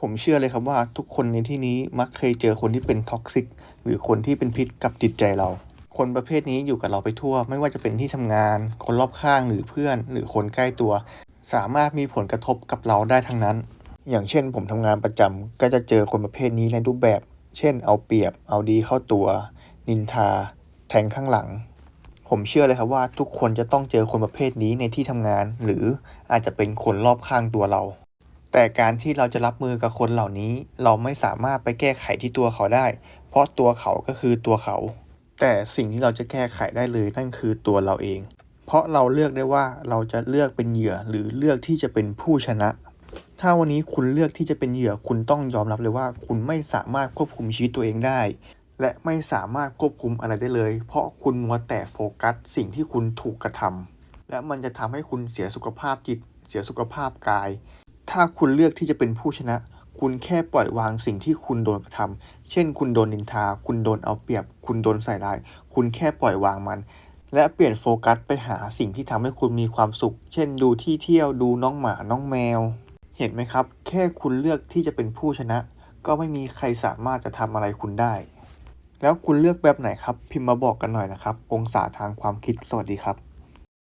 ผมเชื่อเลยครับว่าทุกคนในที่นี้มักเคยเจอคนที่เป็นท็อกซิกหรือคนที่เป็นพิษกับจิตใจเรา คนประเภทนี้อยู่กับเราไปทั่ว ไม่ว่าจะเป็นที่ทำงาน คนรอบข้างหรือเพื่อน หรือคนใกล้ตัว สามารถมีผลกระทบกับเราได้ทั้งนั้น อย่างเช่น ผมทำงานประจำก็จะเจอคนประเภทนี้ในรูปแบบ เช่น เอาเปรียบ เอาดีเข้าตัว นินทา แทงข้างหลัง ผมเชื่อเลยครับว่าทุกคนจะต้องเจอคนประเภทนี้ในที่ทำงาน หรืออาจจะเป็นคนรอบข้างตัวเรา แต่การที่เราจะรับมือกับคนเหล่านี้ เราไม่สามารถไปแก้ไขที่ตัวเขาได้ เพราะตัวเขาก็คือตัวเขา แต่สิ่งที่เราจะแก้ไขได้เลยนั่นคือตัวเราเอง เพราะเราเลือกได้ว่าเราจะเลือกเป็นเหยื่อหรือเลือกที่จะเป็นผู้ชนะ ถ้าวันนี้คุณเลือกที่จะเป็นเหยื่อคุณต้องยอมรับเลยว่า คุณไม่สามารถควบคุมชีวิตตัวเองได้ และไม่สามารถควบคุมอะไรได้เลย เพราะคุณมัวแต่โฟกัสสิ่งที่คุณถูกกระทำและมันจะทำให้คุณเสียสุขภาพจิตเสียสุขภาพกาย ถ้าคุณเลือกที่จะเป็นผู้ชนะ คุณแค่ปล่อยวางสิ่งที่คุณโดนกระทำเช่น คุณโดนนินทา คุณโดนเอาเปรียบ คุณโดนใส่ร้าย คุณแค่ปล่อยวางมัน และเปลี่ยนโฟกัสไปหาสิ่งที่ทำให้คุณมีความสุข เช่น ดูที่เที่ยวดูน้องหมาน้องแมว เห็นไหมครับ แค่คุณเลือกที่จะเป็นผู้ชนะ ก็ไม่มีใครสามารถจะทำอะไรคุณได้ แล้วคุณเลือกแบบไหนครับ พิมพ์มาบอกกันหน่อยนะครับ องศาทางความคิดสวัสดีครับ